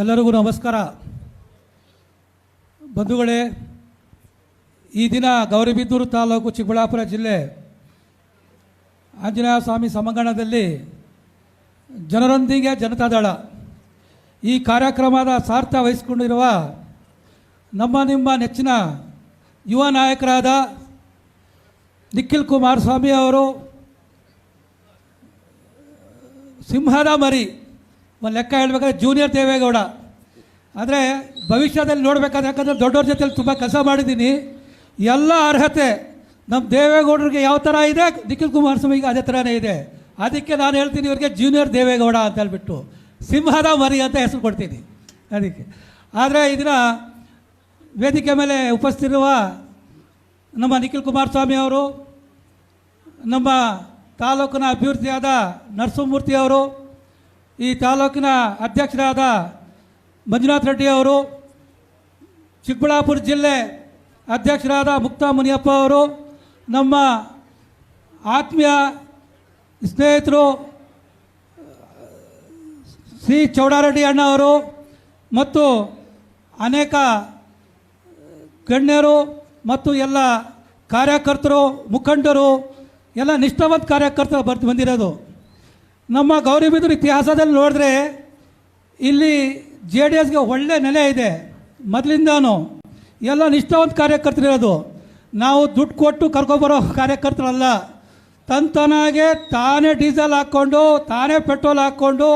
ಎಲ್ಲರಿಗೂ ನಮಸ್ಕಾರ. ಬಂಧುಗಳೇ, ಈ ದಿನ ಗೌರಿಬಿದ್ದೂರು ತಾಲೂಕು ಚಿಕ್ಕಬಳ್ಳಾಪುರ ಜಿಲ್ಲೆ ಆಂಜನೇಯ ಸ್ವಾಮಿ ಸಮಾಂಗಣದಲ್ಲಿ ಜನರೊಂದಿಗೆ ಜನತಾದಳ ಈ ಕಾರ್ಯಕ್ರಮದ ಸಾರ್ಥ ವಹಿಸಿಕೊಂಡಿರುವ ನಮ್ಮ ನಿಮ್ಮ ನೆಚ್ಚಿನ ಯುವ ನಾಯಕರಾದ ನಿಖಿಲ್ ಕುಮಾರಸ್ವಾಮಿ ಅವರು, ಸಿಂಹದ ಮರಿ ಒಂದು ಲೆಕ್ಕ ಹೇಳ್ಬೇಕಾದ್ರೆ ಜೂನಿಯರ್ ದೇವೇಗೌಡ. ಆದರೆ ಭವಿಷ್ಯದಲ್ಲಿ ನೋಡಬೇಕಾದ್ರೆ ಯಾಕಂದರೆ ದೊಡ್ಡವ್ರ ಜೊತೆಯಲ್ಲಿ ತುಂಬ ಕೆಲಸ ಮಾಡಿದ್ದೀನಿ. ಎಲ್ಲ ಅರ್ಹತೆ ನಮ್ಮ ದೇವೇಗೌಡರಿಗೆ ಯಾವ ಥರ ಇದೆ, ನಿಖಿಲ್ ಕುಮಾರಸ್ವಾಮಿಗೆ ಅದೇ ಥರನೇ ಇದೆ. ಅದಕ್ಕೆ ನಾನು ಹೇಳ್ತೀನಿ ಇವರಿಗೆ ಜೂನಿಯರ್ ದೇವೇಗೌಡ ಅಂತ ಹೇಳ್ಬಿಟ್ಟು. ಸಿಂಹದ ಮರಿ ಅಂತ ಹೆಸರು ಕೊಡ್ತೀನಿ. ಅದಕ್ಕೆ. ಆದರೆ ಇದನ್ನ ವೇದಿಕೆ ಮೇಲೆ ಉಪಸ್ಥಿತಿರುವ ನಮ್ಮ ನಿಖಿಲ್ ಕುಮಾರಸ್ವಾಮಿ ಅವರು, ನಮ್ಮ ತಾಲೂಕಿನ ಅಭಿವೃದ್ಧಿಯಾದ ನರಸಿಂಹಮೂರ್ತಿ ಅವರು ಈ ತಾಲೂಕಿನ ಅಧ್ಯಕ್ಷರಾದ ಮಂಜುನಾಥ್ ರೆಡ್ಡಿ ಅವರು, ಚಿಕ್ಕಬಳ್ಳಾಪುರ ಜಿಲ್ಲೆ ಅಧ್ಯಕ್ಷರಾದ ಮುಕ್ತಾ ಮುನಿಯಪ್ಪ ಅವರು, ನಮ್ಮ ಆತ್ಮೀಯ ಸ್ನೇಹಿತರು ಸಿ ಚೌಡಾರೆಡ್ಡಿ ಅಣ್ಣ ಅವರು ಮತ್ತು ಅನೇಕ ಗಣ್ಯರು ಮತ್ತು ಎಲ್ಲ ಕಾರ್ಯಕರ್ತರು, ಮುಖಂಡರು, ಎಲ್ಲ ನಿಷ್ಠಾವಂತ ಕಾರ್ಯಕರ್ತರು ಬರ್ತು ಬಂದಿರೋದು. ನಮ್ಮ ಗೌರಿಬಿದೂರು ಇತಿಹಾಸದಲ್ಲಿ ನೋಡಿದ್ರೆ ಇಲ್ಲಿ ಜೆ ಡಿ ಎಸ್ಗೆ ಒಳ್ಳೆ ನೆಲೆ ಇದೆ. ಮೊದಲಿಂದಾನು ಎಲ್ಲ ನಿಷ್ಠಾವಂತ ಕಾರ್ಯಕರ್ತರಿರೋದು ನಾವು ದುಡ್ಡು ಕೊಟ್ಟು ಕರ್ಕೊಬರೋ ಕಾರ್ಯಕರ್ತರಲ್ಲ. ತಂತನಾಗೆ ತಾನೇ ಡೀಸೆಲ್ ಹಾಕ್ಕೊಂಡು, ತಾನೇ ಪೆಟ್ರೋಲ್ ಹಾಕ್ಕೊಂಡು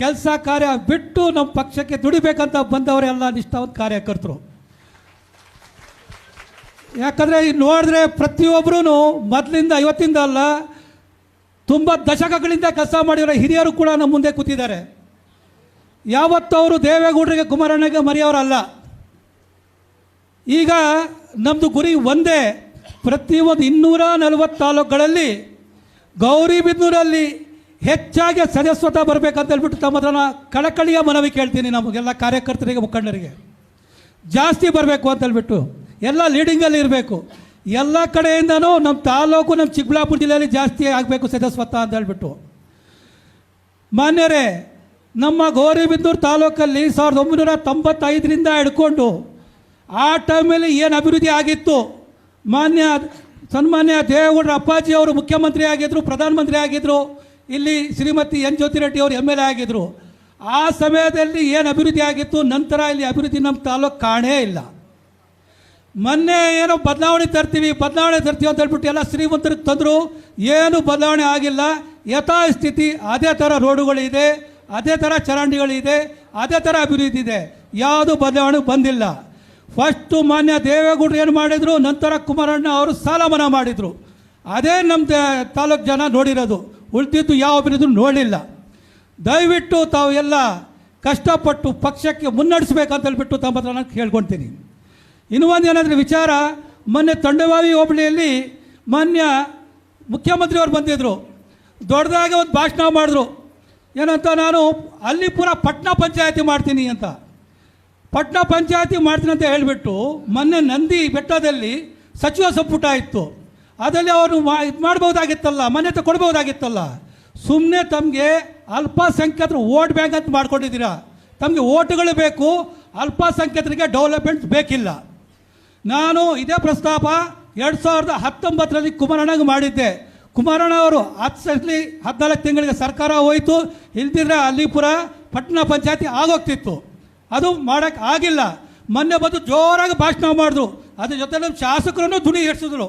ಕೆಲಸ ಕಾರ್ಯ ಬಿಟ್ಟು ನಮ್ಮ ಪಕ್ಷಕ್ಕೆ ದುಡಿಬೇಕಂತ ಬಂದವರೆಲ್ಲ ನಿಷ್ಠಾವಂತ ಕಾರ್ಯಕರ್ತರು. ಯಾಕಂದರೆ ನೋಡಿದ್ರೆ ಪ್ರತಿಯೊಬ್ಬರೂ ಮೊದಲಿಂದ ಇವತ್ತಿಂದ ಅಲ್ಲ ತುಂಬ ದಶಕಗಳಿಂದ ಕೆಲಸ ಮಾಡಿರೋ ಹಿರಿಯರು ಕೂಡ ನಮ್ಮ ಮುಂದೆ ಕೂತಿದ್ದಾರೆ. ಯಾವತ್ತೂ ಅವರು ದೇವೇಗೌಡರಿಗೆ ಕುಮಾರಣ್ಣಗೆ ಮರೆಯೋರಲ್ಲ. ಈಗ ನಮ್ಮದು ಗುರಿ ಒಂದೇ, ಪ್ರತಿಯೊಂದು ಇನ್ನೂರ ನಲವತ್ತು ತಾಲೂಕುಗಳಲ್ಲಿ ಗೌರಿಬಿದ್ನೂರಲ್ಲಿ ಹೆಚ್ಚಾಗಿ ಸದಸ್ಯತ್ವ ಬರಬೇಕಂತ ಹೇಳ್ಬಿಟ್ಟು ತಮ್ಮ ಹತ್ರ ಕಳಕಳಿಯ ಮನವಿ ಕೇಳ್ತೀನಿ ನಮಗೆಲ್ಲ ಕಾರ್ಯಕರ್ತರಿಗೆ, ಮುಖಂಡರಿಗೆ. ಜಾಸ್ತಿ ಬರಬೇಕು ಅಂತ ಹೇಳ್ಬಿಟ್ಟು ಎಲ್ಲ ಲೀಡಿಂಗಲ್ಲಿ ಇರಬೇಕು. ಎಲ್ಲ ಕಡೆಯಿಂದನೂ ನಮ್ಮ ತಾಲೂಕು, ನಮ್ಮ ಚಿಕ್ಕಬಳ್ಳಾಪುರ ಜಿಲ್ಲೆಯಲ್ಲಿ ಜಾಸ್ತಿ ಆಗಬೇಕು ಸದಸ್ಯತ್ವ ಅಂತ ಹೇಳ್ಬಿಟ್ಟು. ಮಾನ್ಯರೇ, ನಮ್ಮ ಗೌರಿಬಿದ್ದೂರು ತಾಲೂಕಲ್ಲಿ ಸಾವಿರದ ಒಂಬೈನೂರ ತೊಂಬತ್ತೈದರಿಂದ ಹಿಡ್ಕೊಂಡು ಆ ಟೈಮಲ್ಲಿ ಏನು ಅಭಿವೃದ್ಧಿ ಆಗಿತ್ತು? ಮಾನ್ಯ, ಸನ್ಮಾನ್ಯ ದೇವೇಗೌಡರ ಅಪ್ಪಾಜಿ ಅವರು ಮುಖ್ಯಮಂತ್ರಿ ಆಗಿದ್ದರು ಪ್ರಧಾನಮಂತ್ರಿ ಆಗಿದ್ದರು ಇಲ್ಲಿ ಶ್ರೀಮತಿ ಎನ್ ಜ್ಯೋತಿರೆಡ್ಡಿ ಅವರು ಎಂ ಎಲ್ ಎ ಆಗಿದ್ದರು ಆ ಸಮಯದಲ್ಲಿ ಏನು ಅಭಿವೃದ್ಧಿ ಆಗಿತ್ತು? ನಂತರ ಇಲ್ಲಿ ಅಭಿವೃದ್ಧಿ ನಮ್ಮ ತಾಲೂಕು ಕಾಣೇ ಇಲ್ಲ. ಮೊನ್ನೆ ಏನೋ ಬದಲಾವಣೆ ತರ್ತೀವಿ ಬದಲಾವಣೆ ತರ್ತೀವಿ ಅಂತ ಹೇಳ್ಬಿಟ್ಟು ಎಲ್ಲ ಶ್ರೀಮಂತರಿಗೆ ತಂದರು. ಏನು ಬದಲಾವಣೆ ಆಗಿಲ್ಲ. ಯಥಾಸ್ಥಿತಿ, ಅದೇ ಥರ ರೋಡುಗಳಿದೆ, ಅದೇ ಥರ ಚರಂಡಿಗಳಿದೆ, ಅದೇ ಥರ ಅಭಿವೃದ್ಧಿ ಇದೆ. ಯಾವುದು ಬದಲಾವಣೆ ಬಂದಿಲ್ಲ. ಫಸ್ಟು ಮಾನ್ಯ ದೇವೇಗೌಡರು ಏನು ಮಾಡಿದರು? ನಂತರ ಕುಮಾರಣ್ಣ ಅವರು ಸಾಲ ಮನ್ನಾ ಮಾಡಿದರು. ಅದೇ ನಮ್ಮ ತಾಲೂಕು ಜನ ನೋಡಿರೋದು. ಉಳಿದಿದ್ದು ಯಾವ ಅಭಿವೃದ್ಧಿ ನೋಡಲಿಲ್ಲ. ದಯವಿಟ್ಟು ತಾವು ಎಲ್ಲ ಕಷ್ಟಪಟ್ಟು ಪಕ್ಷಕ್ಕೆ ಮುನ್ನಡೆಸಬೇಕಂತ ಹೇಳ್ಬಿಟ್ಟು ತಮ್ಮ ಹತ್ರ ನಾನು ಕೇಳ್ಕೊಳ್ತೀನಿ. ಇನ್ನೂ ಒಂದು ಏನಾದರೂ ವಿಚಾರ, ಮೊನ್ನೆ ತಂಡವಾವಿ ಹೋಬಳಿಯಲ್ಲಿ ಮಾನ್ಯ ಮುಖ್ಯಮಂತ್ರಿಯವರು ಬಂದಿದ್ದರು ದೊಡ್ಡದಾಗಿ ಒಂದು ಭಾಷಣ ಮಾಡಿದ್ರು. ಏನಂತ ನಾನು, ಅಲ್ಲಿ ಪೂರ ಪಟ್ನ ಪಂಚಾಯತಿ ಮಾಡ್ತೀನಿ ಅಂತ. ಪಟ್ನ ಪಂಚಾಯತಿ ಮಾಡ್ತೀನಿ ಅಂತ ಹೇಳಿಬಿಟ್ಟು ಮೊನ್ನೆ ನಂದಿ ಬೆಟ್ಟದಲ್ಲಿ ಸಚಿವ ಸಂಪುಟ ಇತ್ತು. ಅದರಲ್ಲಿ ಅವರು ಮಾ, ಇದು ಮಾಡ್ಬೋದಾಗಿತ್ತಲ್ಲ ಮಾನ್ಯತೆ ಕೊಡ್ಬೋದಾಗಿತ್ತಲ್ಲ. ಸುಮ್ಮನೆ ತಮಗೆ ಅಲ್ಪಸಂಖ್ಯಾತರು ವೋಟ್ ಬ್ಯಾಂಕ್ ಅಂತ ಮಾಡ್ಕೊಂಡಿದ್ದೀರಾ. ತಮಗೆ ಓಟುಗಳು ಬೇಕು, ಅಲ್ಪಸಂಖ್ಯಾತರಿಗೆ ಡೆವಲಪ್ಮೆಂಟ್ ಬೇಕಿಲ್ಲ. ನಾನು ಇದೇ ಪ್ರಸ್ತಾಪ ಎರಡು ಸಾವಿರದ ಹತ್ತೊಂಬತ್ತರಲ್ಲಿ ಕುಮಾರಣ್ಣಗೆ ಮಾಡಿದ್ದೆ. ಕುಮಾರಣ್ಣ ಅವರು ಹತ್ತು ಸಲ ಹದಿನಾಲ್ಕು ತಿಂಗಳಿಗೆ ಸರ್ಕಾರ ಹೋಯಿತು. ಇಲ್ದಿದ್ರೆ ಅಲ್ಲಿಪುರ ಪಟ್ಟಣ ಪಂಚಾಯತಿ ಆಗೋಗ್ತಿತ್ತು. ಅದು ಮಾಡೋಕ್ಕೆ ಆಗಿಲ್ಲ. ಮೊನ್ನೆ ಬಂದು ಜೋರಾಗಿ ಭಾಷಣ ಮಾಡಿದ್ರು. ಅದ್ರ ಜೊತೆ ನಮ್ಮ ಶಾಸಕರನ್ನು ದುಡಿ ಏರ್ಸಿದ್ರು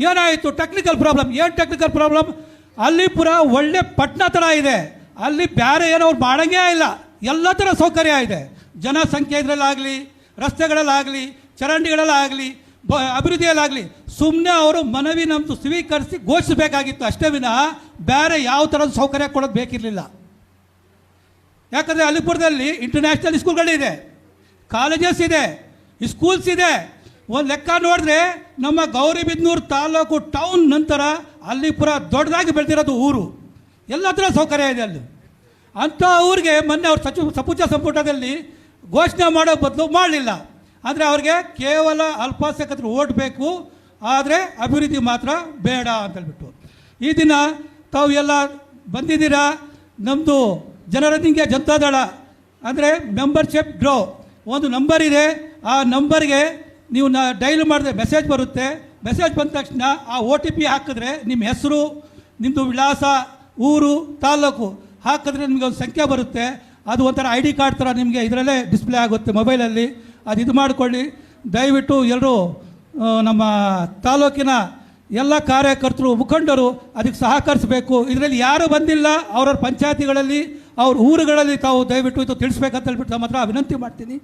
ಏನಾಯಿತು? ಟೆಕ್ನಿಕಲ್ ಪ್ರಾಬ್ಲಮ್ ಏನು ಟೆಕ್ನಿಕಲ್ ಪ್ರಾಬ್ಲಮ್ ಅಲ್ಲಿಪುರ ಒಳ್ಳೆ ಪಟ್ಟಣ ಥರ ಇದೆ. ಅಲ್ಲಿ ಬೇರೆ ಏನೋ ಅವ್ರು ಮಾಡೋಂಗೇ ಇಲ್ಲ. ಎಲ್ಲ ಥರ ಸೌಕರ್ಯ ಇದೆ. ಜನಸಂಖ್ಯೆ ಇದರಲ್ಲಾಗಲಿ, ರಸ್ತೆಗಳಲ್ಲಾಗಲಿ ಚರಂಡಿಗಳಲ್ಲಾಗಲಿ, ಬ, ಅಭಿವೃದ್ಧಿಯಲ್ಲಾಗಲಿ ಸುಮ್ಮನೆ ಅವರು ಮನವಿ ನಮ್ಮದು ಸ್ವೀಕರಿಸಿ ಘೋಷಿಸಬೇಕಾಗಿತ್ತು ಅಷ್ಟೇ ವಿನಃ ಬೇರೆ ಯಾವ ಥರದ ಸೌಕರ್ಯ ಕೊಡೋದು ಬೇಕಿರಲಿಲ್ಲ. ಯಾಕಂದರೆ ಅಲಿಪುರದಲ್ಲಿ ಇಂಟರ್ನ್ಯಾಷನಲ್ ಸ್ಕೂಲ್ಗಳಿದೆ ಕಾಲೇಜಸ್ ಇದೆ ಸ್ಕೂಲ್ಸ್ ಇದೆ. ಒಂದು ಲೆಕ್ಕ ನೋಡಿದ್ರೆ ನಮ್ಮ ಗೌರಿಬಿದನೂರು ತಾಲೂಕು ಟೌನ್ ನಂತರ ಅಲ್ಲಿಪುರ ದೊಡ್ಡದಾಗಿ ಬೆಳೆದಿರೋದು ಊರು. ಎಲ್ಲ ಥರ ಸೌಕರ್ಯ ಇದೆ ಅಲ್ಲಿ. ಅಂಥ ಊರಿಗೆ ಮೊನ್ನೆ ಅವರು ಸಚಿವ ಸಪುಚ ಸಂಪುಟದಲ್ಲಿ ಘೋಷಣೆ ಮಾಡೋ ಬದಲು ಮಾಡಲಿಲ್ಲ. ಅಂದರೆ ಅವ್ರಿಗೆ ಕೇವಲ ಅಲ್ಪಸಂಖ್ಯಾತರು ಓಟ್ ಬೇಕು, ಆದರೆ ಅಭಿವೃದ್ಧಿ ಮಾತ್ರ ಬೇಡ ಅಂತೇಳ್ಬಿಟ್ಟು ಈ ದಿನ ತಾವು ಎಲ್ಲ ಬಂದಿದ್ದೀರಾ? ನಮ್ಮದು ಜನರೊಂದಿಗೆ ಜನತಾದಳ ಅಂದರೆ ಮೆಂಬರ್ಶಿಪ್ ಡ್ರೋ ಒಂದು ನಂಬರ್ ಇದೆ, ಆ ನಂಬರ್ಗೆ ನೀವು ನ ಡೈಲ್ ಮಾಡಿದ್ರೆ ಮೆಸೇಜ್ ಬರುತ್ತೆ. ಮೆಸೇಜ್ ಬಂದ ತಕ್ಷಣ ಆ ಒ ಟಿ ಪಿ ಹಾಕಿದ್ರೆ ನಿಮ್ಮ ಹೆಸರು ನಿಮ್ಮದು ವಿಳಾಸ, ಊರು, ತಾಲೂಕು ಹಾಕಿದ್ರೆ ನಿಮಗೆ ಒಂದು ಸಂಖ್ಯೆ ಬರುತ್ತೆ. ಅದು ಒಂಥರ ಐ ಡಿ ಕಾರ್ಡ್ ಥರ ನಿಮಗೆ ಇದರಲ್ಲೇ ಡಿಸ್ಪ್ಲೇ ಆಗುತ್ತೆ ಮೊಬೈಲಲ್ಲಿ ಅದು ಇದು ಮಾಡಿಕೊಳ್ಳಿ. ದಯವಿಟ್ಟು ಎಲ್ಲರೂ ನಮ್ಮ ತಾಲೂಕಿನ ಎಲ್ಲ ಕಾರ್ಯಕರ್ತರು, ಮುಖಂಡರು ಅದಕ್ಕೆ ಸಹಕರಿಸಬೇಕು. ಇದರಲ್ಲಿ ಯಾರು ಬಂದಿಲ್ಲ, ಅವ್ರವ್ರ ಪಂಚಾಯತಿಗಳಲ್ಲಿ, ಅವ್ರ ಊರುಗಳಲ್ಲಿ ತಾವು ದಯವಿಟ್ಟು ಇದು ತಿಳಿಸ್ಬೇಕಂತ ಹೇಳ್ಬಿಟ್ಟು ನಮ್ಮ ಹತ್ರ ವಿನಂತಿ ಮಾಡ್ತೀನಿ.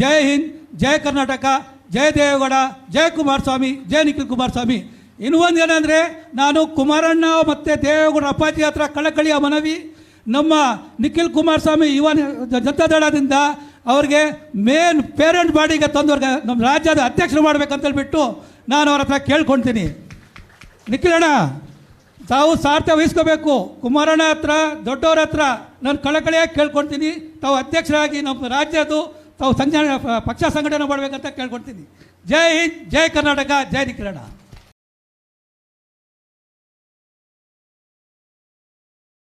ಜೈ ಹಿಂದ್, ಜೈ ಕರ್ನಾಟಕ ಜಯ ದೇವೇಗೌಡ ಜಯ ಕುಮಾರಸ್ವಾಮಿ ಜಯ ನಿಖಿಲ್ ಕುಮಾರಸ್ವಾಮಿ. ಇನ್ನೂ ಒಂದು ಏನಂದರೆ, ನಾನು ಕುಮಾರಣ್ಣ ಮತ್ತು ದೇವೇಗೌಡ ಅಪ್ಪಾಜಿ ಹತ್ರ ಕಳಕಳಿಯ ಮನವಿ. ನಮ್ಮ ನಿಖಿಲ್ ಕುಮಾರಸ್ವಾಮಿ ಯುವ ಜನತಾದಳದಿಂದ ಅವ್ರಿಗೆ ಮೇನ್ ಪೇರೆಂಟ್ ಬಾಡಿಗೆ ತಂದವ್ರಿಗೆ ನಮ್ಮ ರಾಜ್ಯದ ಅಧ್ಯಕ್ಷರು ಮಾಡ್ಬೇಕಂತ ಹೇಳ್ಬಿಟ್ಟು ನಾನು ಅವ್ರ ಹತ್ರ ಕೇಳ್ಕೊಳ್ತೀನಿ ನಿಖಿಲಣ್ಣ ತಾವು ಸಾರ್ಥ ವಹಿಸ್ಕೋಬೇಕು. ಕುಮಾರಣ್ಣ ಹತ್ರ, ದೊಡ್ಡವ್ರ ಹತ್ರ ನಾನು ಕಳಕಳಿಯಾಗಿ ಕೇಳ್ಕೊಳ್ತೀನಿ ತಾವು ಅಧ್ಯಕ್ಷರಾಗಿ ನಮ್ಮ ರಾಜ್ಯದ್ದು, ತಾವು ಸಂಘ ಪಕ್ಷ ಸಂಘಟನೆ ಮಾಡಬೇಕಂತ ಕೇಳ್ಕೊಳ್ತೀನಿ ಜೈ ಹಿಂದ್, ಜೈ ಕರ್ನಾಟಕ, ಜೈ ನಿಖಿಲಣ್ಣ